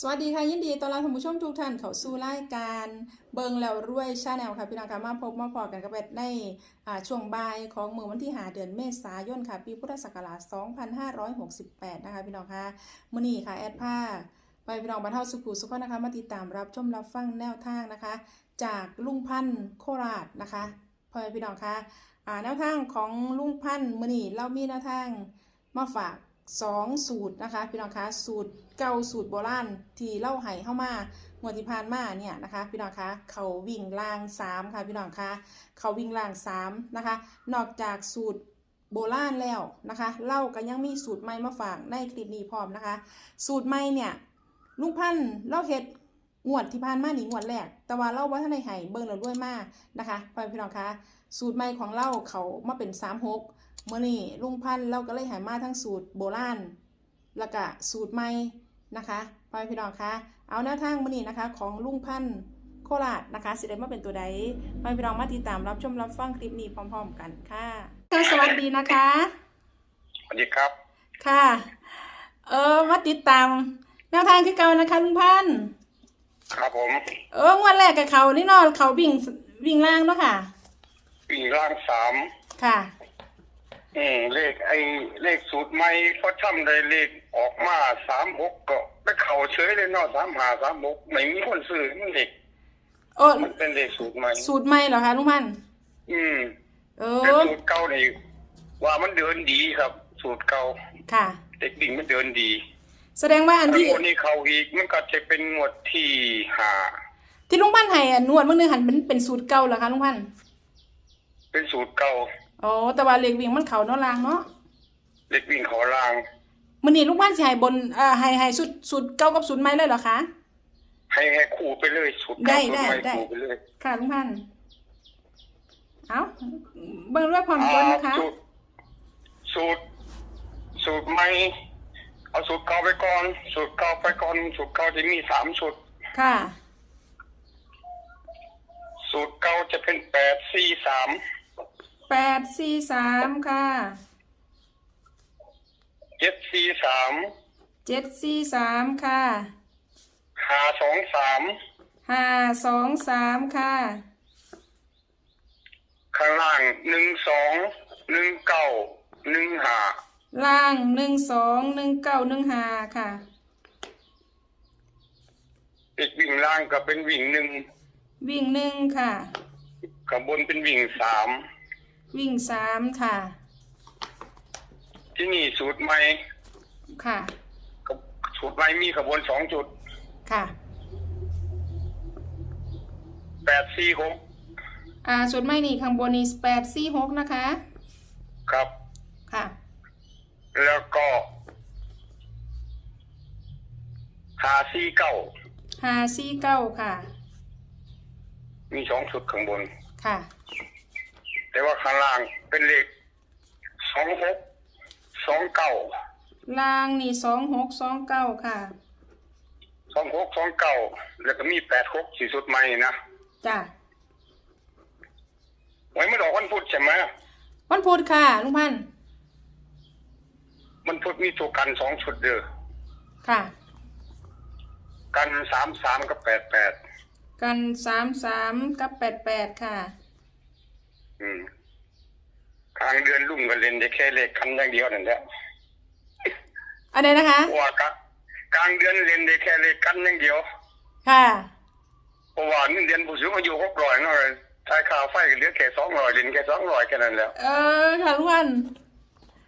สวัสดีค่ะยินดีต้อนรับท่านผู้ชมทุกท่านเข้าสู่รายการเบิงแล้วรวยชาแนลค่ะพี่น้องค่ะมาพบมาพอกันกับแบดในช่วงบ่ายของมือวันที่หาเดือนเมษายนค่ะ ปีพุทธศักราช 2568 นะคะพี่น้องค่ะมื้อนี้ค่ะแอดผ้าไปพี่น้องบรรเทาสุขุสุขนะคะมาติดตามรับชมรับฟังแนวทางนะคะ จากลุงพันธ์โคราชนะคะพ่อพี่น้องค่ะแนวทางของลุงพันธ์มื้อนี้เรามีแนวทางมาฝาก สองสูตรนะคะพี่น้องคะสูตรเก่าสูตรโบราณที่เล่าไห้เข้ามางวดที่ผ่านมาเนี่ยนะคะพี่น้องคะเขาวิ่งล่างสามค่ะพี่น้องคะเขาวิ่งล่างสามนะคะนอกจากสูตรโบราณแล้วนะคะเล่าก็ยังมีสูตรใหม่มาฝากในคลิปนี้พร้อมนะคะ สูตรใหม่เนี่ยลุงพันธ์เล่าเฮ็ดงวดที่ผ่านมาหนีงวดแรก แต่ว่าเล่าว่าท่านในไห้เบิ่งแล้วด้วยมากนะคะพี่น้องคะสูตรใหม่ของเล่าเขามาเป็นสามหก เมื่อนี้ลุงพันธุ์เราก็เลยหามาทั้งสูตรโบราณแล้วก็สูตรใหม่นะคะไปพี่น้องคะเอาแนวทางมื่อนี้นะคะ ของลุงพันธุ์โคราชนะคะสิได้มาเป็นตัวใดไปพี่น้องมาติดตามรับชมรับฟังคลิปนี้พร้อม ๆ กันค่ะค่ะสวัสดีนะคะสวัสดีครับ ค่ะ เออมาติดตามแนวทางที่เก่านะคะลุงพันธุ์ครับผม เอองวดแรกกับเขานี่เนอนเขาวิ่งวิ่งล่างเนาะค่ะ วิ่งล่างสามค่ะ อืมเลขไอ้เลขสูตรใหม่ก็ทำได้เลขออกมาสามหกก็ไปเข่าเฉยเลยเนาะสามหาสามหกไม่มีคนซื้อมันเลขโอ้มันเป็นเลขสูตรใหม่สูตรใหม่เหรอคะลุงพันธุ์อืมเอแต่อ สูตรเก่านี่ว่ามันเดินดีครับ สูตรเก่าค่ะ เด็กดิ่งมันเดินดีแสดงว่าอันถ้าที่ งวดนี้เขาอีกมันก็จะเป็นงวดที่หาที่ลุงพันธุ์ให้อะนวดเมื่อนึงหันเป็นเป็นสูตรเก่าเหรอคะลุงพันธุ์เป็นสูตรเก่า อ๋อแต่ว่าเลขวิ่งมันเขาเนาะลางเนาะเด็กวิ่งเขาล่างมื้อนี้ลุงพันธุ์สิให้บนเอ่อให้ให้สูตรสูตรเก่ากับสูตรใหม่เลยเหรอคะ ให้ให้คู่ไปเลยสูตรได้เก่าสูตรใหม่ได้คู่ไปเลยค่ะลุงพันธุ์เอาเบิ่งด้วยความจนนะคะ อ่าสูตรสูตร สูตรใหม่เอาสูตรเก่าไปก่อน สูตรเก่าไปก่อนสูตรเก่าจะมีสามสูตร ค่ะ สูตรเก่าจะเป็นแปดสี่สาม แปดสี่สามค่ะเจ็ดสี่สามเจ็ดสี่สามค่ะห้าสองสามห้าสองสามค่ะข้างล่างหนึ่งสองหนึ่งเก้าหนึ่งห้าล่างหนึ่งสองหนึ่งเก้าหนึ่งห้าค่ะอีกวิ่งล่างก็เป็นวิ่งหนึ่งวิ่งหนึ่งค่ะข้างบนเป็นวิ่งสาม วิ่งสามค่ะ ที่นี่สูตรใหม่ค่ะ กับสูตรใหม่มีขบวนสองจุดค่ะแปดสี่หกอ่าส่วนไม่นี่ข้างบนนี่แปดสี่หกนะคะ ครับ ค่ะ แล้วก็หาสี่เก้าห้าสี่เก้าค่ะ มีสองชุดข้างบน ค่ะ แต่ว่าข้างล่างเป็นเลขสองหกสองเก้าล่างนี่สองหกสองเก้าค่ะ สองหกสองเก้าแล้วก็มีแปดหกสี่สุดใหม่นะจ้ะไว้ไม่ดอกวันพุธใช่ไหมวันพุธค่ะลุงพันธุ์มันพุธมีตัวกันสองชุดเด้อค่ะ กันสามสามกับแปดแปดกันสามสามกับแปดแปดค่ะ อืมกลางเดือนรุ่งกันเล่นได้แค่เลขคันอย่างเดียวนั่นแหละอันไหนนะคะเพราะว่ากะกลางเดือนเล่นได้แค่เลขกันอย่างเดียวค่ะเพราะว่าเงินเดือนผู้สูงอายุหกร้อยเนาะจ่ายค่าไฟก็เหลือแค่สองร้อยเล่นแค่สองร้อยแค่นั้นแหล้ว เออค่ะลุงพันธุ์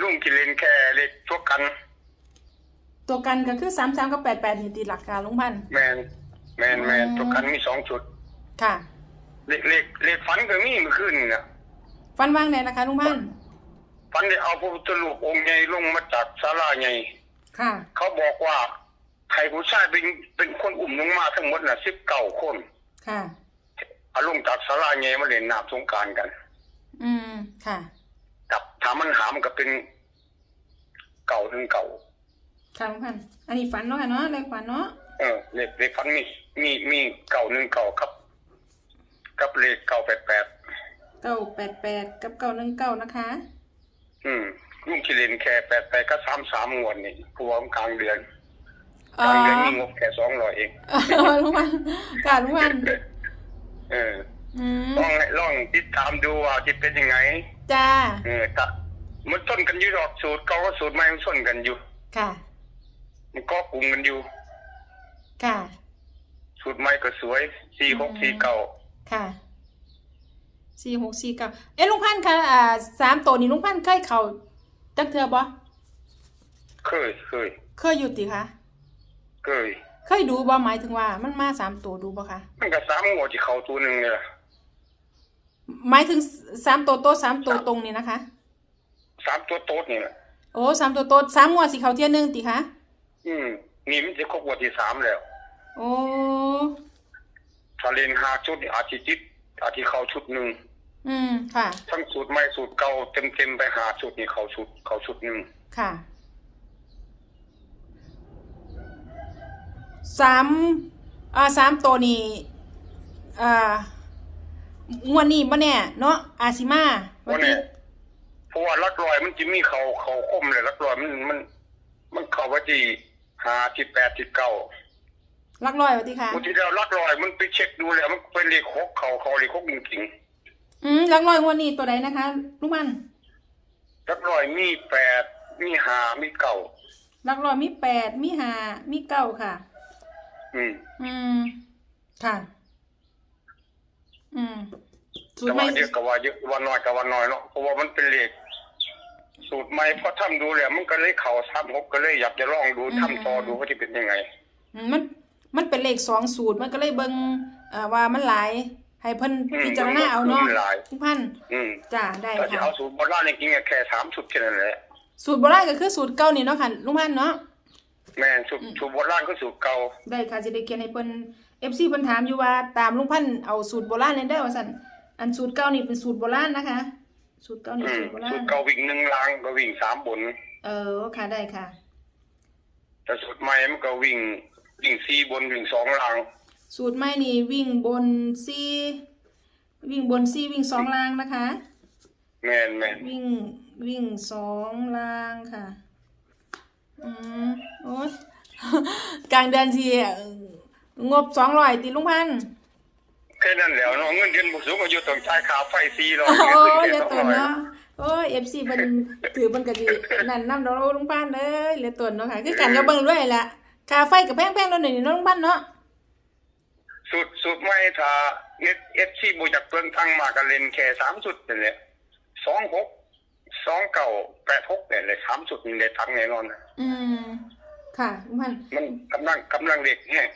ลุงกินเล่นแค่เลขตัวกัน ตัวกันก็คือสามสามกับแปดแปดนี่ตีหลักค่ะลุงพันธุ์แมนแมนแมนอืมตัวกันมีสองชุด ค่ะ เลขเลขเลขฝันก็มีเมื่อคืนนี่นะ ฟันว่างไหนนะคะลุงพันธุ์ฝันได้เอาพระพุทธรูปองค์ใหญ่ลงมาจากศาลาใหญ่ค่ะ เขาบอกว่าใครผู้ชายเป็นเป็นคนอุ้มลงมาทั้งหมดน่ะสิบเก้าคนค่ะ เอาลงจากศาลาใหญ่มาเล่นน้ำสงกรารกันอืม ค่ะ กับถามมันหามนก็เป็นเก่าหนึ่งเก่า ค่ะลุงพันธุ์อันนี้ฝันเนาะค่ะเนาะเลขฝันเนาะ เออเลขเลขฝันมีมีมีเก่าหนึ่งเก่ากับ กับเลขเก่าแปดแปด เก้าแปดแปดกับเก้าหนึ่งเก้านะคะ อืมลุงคิเลนแค่แปดแปดก็สามสามงวดนี่กลัวมันกลางเดือนเอ่ทางเดือนอมีงบแค่สองร้อยเองเออลุงพันธุ์ค่ะลุงพันธุ์เอออืมลองลองติดตามดูว่าจะเป็นยังไง จ้า เออตะมันต้นกันอยู่ดอกสูตรเก่าก็สูตรใหม่มันส้นกันอยู่ ค่ะ มันก็กลุ่มกันอยู่ ค่ะ สูตรใหม่ก็สวยสี่หกสี่เก้าค่ะ สี่หกสี่เก้าเอ๊ะลุงพันธุ์คะอ่าสามตัวนี้ลุงพันธุ์เคยเข่าจักเทือบ่เคยเคยเคยอยู่ติคะเคยเคยดูบ่หมายถึงว่า มันมาสามตัวดูบ่คะมันก็สามงวดที่เขาตัวหนึ่งเนี่ยหมายถึงสามตัวโต๊ะสามตัวตรงนี่นะคะสามตัวโต๊ดนี่แหละโอ้สามตัวโต๊ะสามงวดสิเขาเที่ยหนึงติคะอืมนี่มันจะครบงวดที่สามแล้ว โอ้ถ้าเล่นห้าชุดนี่อาทิจิตอาทิเข้าชุดหนึ่งอืม ค่ะ ทั้งสูตรใหม่สูตรเก่าเต็มเต็มๆไปหาชุดนี่เขาชุดเขาชุดหนึ่งค่ะสามอ่าสามตัวนี้อ่างวดนี้บ่แน่เนาะอาซิมาว่าเนี่ยเพราะว่าลักลอยมันจะมีเขาเขาคมเลยลักลอยมันมัน มันเข้าว่าที่หาที่แปดที่เก้าลักลอยว่าติค่ะบางทีเราลักลอยมันไปเช็คดูแล้วมันเป็นเลขหกเขาเขาเลขหกจริง อืมลักลอยงวดนี้ตัวใดนะคะลูกมันๆลักลอยมีแปดมีหามีเก้าลักลอยมีแปดมีห้ามีเก้าค่ะ อืม อืม ค่ะ อืมสูตแต่รใหม่ว่าเยอะกับว่าเยอะวันน้อยกับวันน้อยเนาะเพราะว่ามันเป็นเลขสูตรใหม่พอทำดูแล้วมันก็เลยเข่าซ้ำหกก็เลยอยากจะลองดูทำต่อดูว่าจะเป็นยังไง อืมมัน มันเป็นเลขสองสูตรมันก็เลยเบิ่งเอ่อว่ามันหลาย ให้เพิ่นอืมพิจารณาเอาเนาะมันหลายทุกพันอืมจ้าได้ถ้าจะค่ะเอาสูตรโบราณจริงๆอะแค่สามชุดแค่นั้นแหละสูตรโบราณก็คือสูตรเก่านี่เนาะค่ะลุงพันธุ์เนาะแม่นสูตรสูตรโบราณก็สูตรเก่าได้ค่ะสิได้เขียนให้เพิ่น FC เพิ่นถามอยู่ว่าตามลุงพันธุ์เอาสูตรโบราณเลยเด้อว่าซั่นอันสูตรเก่านี่เป็นสูตรโบราณนะคะ สูตรเก่านี่อืมสูตรโบราสูณตรเก่าวิ่งหนึ่งลางก็วิ่งสามบน เออค่ะได้ค่ะแต่สูตรใหม่มันก็วิ่งวิ่งสี่บนวิ่งสองลาง สูตรใหม่นี่วิ่งบนซี่วิ่งบนซี่วิ่งสองล่างนะคะ แม่นแม่นวิ่งวิ่งสองล่างค่ะ อืมโอ้ยกลางเดือนทีงบสองร้อยตีลุงพันธุ์แค่นั้นแหล้วเนาะเงินเดือนบุสูงอายุต้องจ่ายค่าไฟสี่ร้อยโอ้ยเหเงิลือนเดืตัอนวสองร้อยเนาะโอ้ยเอฟซีมันถือมันกะดีนั่นน้ำดอกลุงพันธุ์เลยเหลือตัวเนาะค่ะคือกันกับเบิ่งด้วยแหละค่าไฟกับแพงๆแล้วหน่อยนี่เนาะลุงพันธุ์เนาะ สูตรสูตรใหม่ถ้าเน็ตเอฟซีบูจากเปลืองตังค์มากันเล่นแค่สามสุดนี่นแหละสองหกสองเก่าแปดหกเนี่ยเลยสามสุดนี่เลยตังค์แน่นอนอืมค่ะลุงพันธุ์มันกำลังกำลังเด็กแห้ง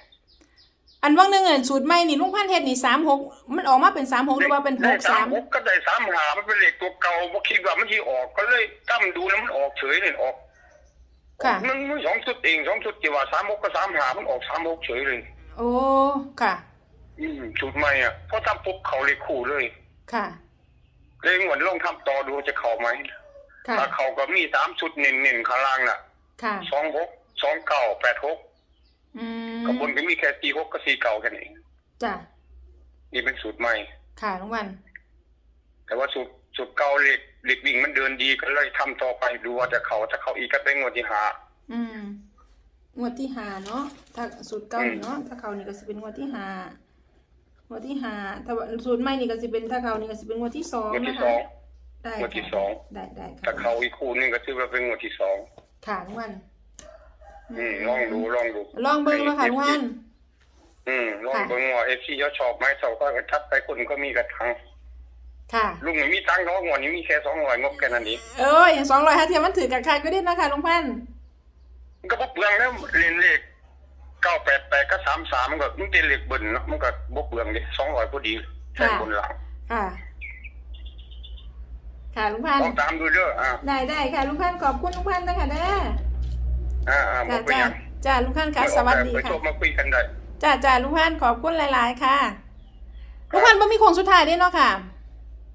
อันว่างหนึงเงินสูตรใหม่นี่ลุงพันธุ์เฮ็ดนี่สามหกมันออกมาเป็นสามหกหรือว่าเป็นหได้กสาสามมหกก็ได้สามหามันเป็นเลขตัวเก่าบ่คิดว่ามันที่ออกก็เลยตั้มดูแล้วมันออกเฉยเลยออกค่ะมันมันสองชุดเองสองชุดที่ว่าสามหกก็สามหามันออกสามหกเฉยเลย โอ้ค่ะ อืมชุดใหม่อะเพราะทำปุ๊บเขาเลยคู่เลย ค่ะเลยเหมือนลองทำต่อดูจะเข้าไหมค่ะถ้าเขาก็มีสามชุดเน่นๆข้างล่างน่ะค่ะสองหกสองเก้าแปดหกอืมข้างบนก็มีแค่สี่หกกับสี่เก้าแค่นั้นเองจ้ะนี่เป็นสูตรใหม่ ค่ะลุงวัน แต่ว่าสูตรสูตรเก่าเหล็กเหล็กวิ่งมันเดินดีก็เลยทำต่อไปดูว่าจะเขาถ้าเขาอีกก็เป็นงวดที่หา อืม งวดที่หาเนาะถ้าสูตรเก่าอืมนี่เนาะถ้าเขานี่ก็สิเป็นงวดที่หางวดที่หาถ้าว่าสูตรใหม่นี่ก็สิเป็นถ้าเขานี่ก็สิเป็นงวดที่สองงวดที่นะสคะองได้งวดที่ค่ะสองได้ได้ค่ะถ้าเขาอีกคู่หนึงก็ถือว่าเป็นงวดที่สองค่ะลุงวันอืมลองดูลองดูลองเบิ่งแล้วค่ะลุงวันอืมลองค่ะเบิ่งว่าเอฟซีเขาชอบไหมเขาก็ทักไปคนก็มีกระทังค่ะ ลุงไม่มีตังค์เนาะงวดนี้มีแค่สองร้อยงบแค่นั้นเอง เอ้ยสองร้อยห้าเทียมมันถือกับใครก็ได้นะคะลุงพันธุ์ มันก็บ่เปลืองแล้วเรียนเลขเก้าแปดแปดก็สามสามมันก็มันเป็นเลขเบิ่นเนาะมันก็บ่เปลืองดิสองร้อยพอดีใช้บนหลังค่ะ ค่ะลุงพันลองธุ์ตามดูเด้ออ่าได้ได้ค่ะลุงพันธุ์ขอบคุณลุงพันธุ์นะคะเด้ออ่าอ่าบ่จ้าเป็นจ้าหยังจ้าลุงพันธุ์ค่ะสวัสดีไปค่ะชมมาคุยกันได้จ้าจ้าลุงพันธุ์ขอบคุณหลาย ๆ ค่ะลุงพันธุ์บ่มีโคงสุดท้ายเด้เนาะค่ะ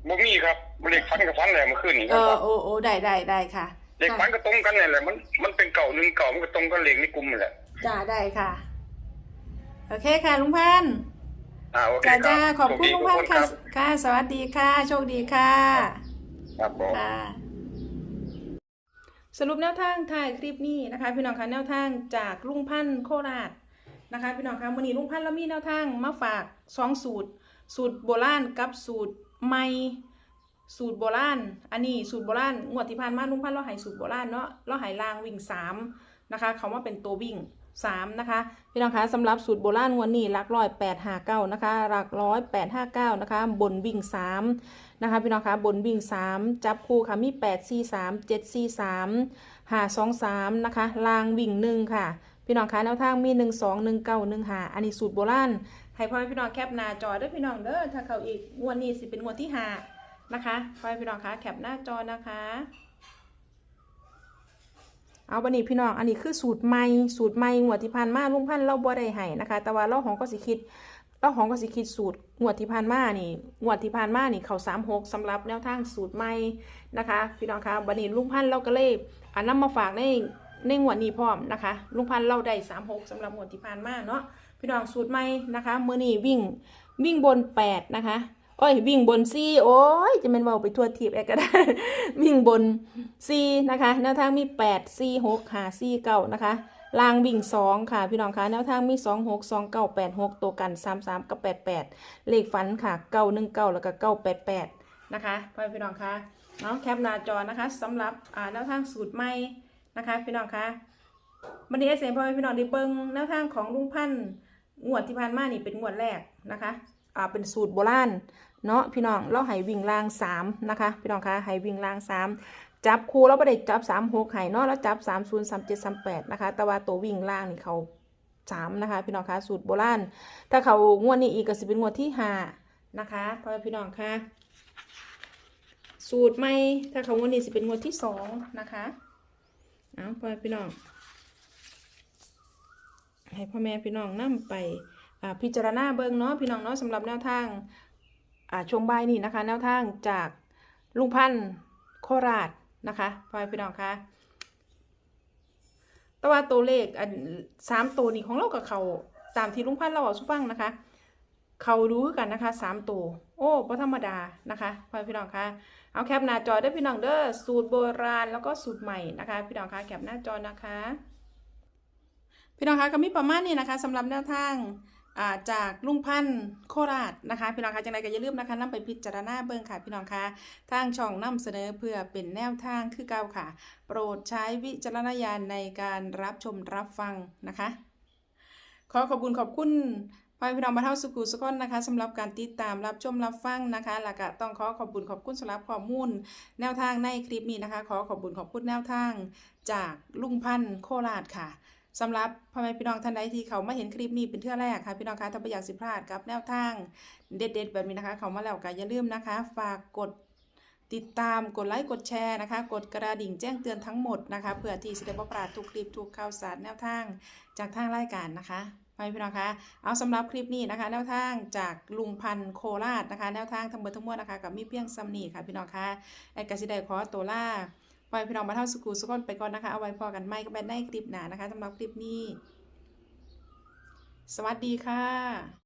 บ่มีครับเลขฟันกับฟันแหละเมื่อคืนนี้เออโอ้โอ้ได้ได้ได้ค่ะ เลขฟันก็ตรงกันนี่แหละ มันมันเป็นเก่าหนึ่งเก่ามันก็ตรงกับเลขในกลุ่มนี่แหละจ้าได้ค่ะ โอเคค่ะลุงพันธุ์อ่าโอเคจ้าครัจ้าบขอบคุณลุงพันธุ์ค่ะค่ะ สวัสดีค่ะ โชคดีค่ะ ครับผมค่ะสรุปแนวทางถ่ายคลิปนี้นะคะ พี่น้องคะแนวทางจากลุงพันธ์โคราชนะคะ พี่น้องคะวันนี้ลุงพันธ์เรามีแนวทางมาฝากสองสูตร สูตรโบราณกับสูตรใหม่ สูตรโบราณ อันนี้สูตรโบราณ งวดที่ผ่านมาลุงพันธ์เราหายสูตรโบราณเนาะเราหายลางวิ่งสามนะคะเขาว่าเป็นตัววิ่งสามนะคะ พี่น้องคะสำหรับสูตรโบราณงวันนี้หลักร้อยแปดห้าเก้านะคะหลักร้อยแปดห้าเก้านะคะ บนวิ่งสามนะคะ พี่น้องคะบนวิ่งสามจับคู่ค่ะมีแปดสี่สามเจ็ดสี่สามหาสองสามนะคะลางวิ่งหนึ่งค่ะ พี่น้องคะแนวทางมีหนึ่งสองหนึ่งเก้าหนึ่งหาอันนี้สูตรโบราณให้พ่อแม่พี่น้องแคปหน้าจอด้อพี่น้องเด้อถ้าเขาอีกงวดนี้สิเป็นงวดที่ห้า นะคะพ่อพี่น้องคะแคปหน้าจอนะคะ เอาบันนี้พี่น้องอันนี้คือสูตรใหม่สูตรใหม่งวที่ผ่านมาลุงพันธุ์เราบ่ได้ให้นะคะ แต่ว่าเราของก็สิคิดเราของก็สิคิดสูตรงวที่ผ่านมานี่งวที่ผ่านมานี่เขาสามหกสำหรับแนวทางสูตรใหม่นะคะ พี่น้องคะบันนี้ลุงพันธุ์เราก็เลยอันนำมาฝากในในงวดนี้พร้อมนะคะลุงพันธุ์เราได้สามหกสำหรับงวที่ผ่านมาเนาะพี่น้องสูตรใหม่นะคะมือนี้วิ่งวิ่งบนแปดนะคะ โอ้ยวิ่งบนซี่โอ้ยจะเป็นเบาไปทั่วทีบแอกก็ได้ วิ่งบนซีนะคะแนวทางมี8 4 6หา4 9นะคะลางวิ่ง2ค่ะ พี่น้องคะแนวทางมี2 6 2 9 8 6ตัวกัน3 3กับ8 8เลขฝันค่ะ9 1 9แล้วก็9 8 8นะคะพ่อแม่พี่น้องคะเนาะแคปหน้าจอนะคะสำหรับอ่าแนวทางสูตรใหม่นะคะ พี่น้องคะวันนี้เอสเอ็มพ่อแม่พี่น้องได้เบิ้งแนวทางของลุงพันธ์งวดที่ผ่านมานี่เป็นงวดแรกนะคะอ่าเป็นสูตรโบราณ เนาะพี่น้องเราให้วิ่งรางสามนะคะ พี่น้องคะให้วิ่งรางสามจับคู่แล้วประเด็จับสามหกไห่เนาะแล้วจับสามศูนย์สามเจ็ดสามแปดนะคะ แต่ว่าตัววิ่งล่างนี่เขาสามนะคะ พี่น้องคะสูตรโบราณถ้าเขางวดนี้อีกก็สิเป็นงวดที่ห้านะคะพ่อพี่น้องคะสูตรใหม่ถ้าเขางวดนี้สิเป็นงวดที่สองนะคะเอาพ่อพี่น้องให้พ่อแม่พี่น้องนํไปอ่าพิจารณาเบิ่งเนาะพี่น้องเนาะสำหรับแนวทาง ช่วงบ่ายนี้นะคะ แนวทางจากลุงพันธ์โคราชนะคะพ่อพี่น้องคะแต่ว่าตัวเลขอันสามตัวนี้ของเรากับเขาตามที่ลุงพันธ์เราเอาสุฟังนะคะ เขารู้กันนะคะสามตัวโอ้บ่ธรรมดานะคะพ่อพี่น้องคะเอาแคปหน้าจอได้พี่น้องเด้อสูตรโบราณแล้วก็สูตรใหม่นะคะ พี่น้องคะแคปหน้าจอนะคะ พี่น้องคะก็มีประมาณนี้นะคะสำหรับแนวทาง จากลุงพันธ์โคราชนะคะ พี่น้องคะจังไรก็อย่าลืมนะคะนำไปพิจารณาเบิ่งค่ะ พี่น้องคะทางช่องนำเสนอเพื่อเป็นแนวทางคือเก่าค่ะ โปรดใช้วิจารณญาณในการรับชมรับฟังนะคะ ขอขอบคุณขอบคุณพ่อพี่น้องมาเท่าสุขุสุขนนะคะสำหรับการติดตามรับชมรับฟังนะคะแล้วก็ต้องขอขอบคุณขอบคุณสำหรับข้อมูล แนวทางในคลิปนี้นะคะ ขอขอบคุณขอบคุณแนวทาง จากลุงพันธ์โคราชค่ะ สำหรับพ่อแม่พี่น้องท่านใดที่เขามาเห็นคลิปนี้เป็นเทื่อแรกค่ะพี่น้องคะถ้าไม่อยากสิพลาดกับแนวทางเด็ดๆแบบนี้นะคะ เขามาแล้วก็อย่าลืมนะคะ ฝากกดติดตามกดไลค์กดแชร์นะคะ กดกระดิ่งแจ้งเตือนทั้งหมดนะคะเพื่อที่จะได้บ่พลาดทุกคลิปทุกข่าวสารแนวทางจากทางรายการนะคะพ่อแม่พี่น้องคะเอาสำหรับคลิปนี้นะคะ แนวทางจากลุงพันโคราชนะคะ แนวทางทั้งหมดทั้งมวลนะคะกับมีเพียงซัมนี่ค่ะพี่น้องคะแอดกสิได้ขอตัวล่า ไว้พี่น้องมาเท่าสกูสกอนไปก่อนนะคะ เอาไว้พอกันไม่ก็เป็นในคลิปหน้านะคะสำหรับคลิปนี้ สวัสดีค่ะ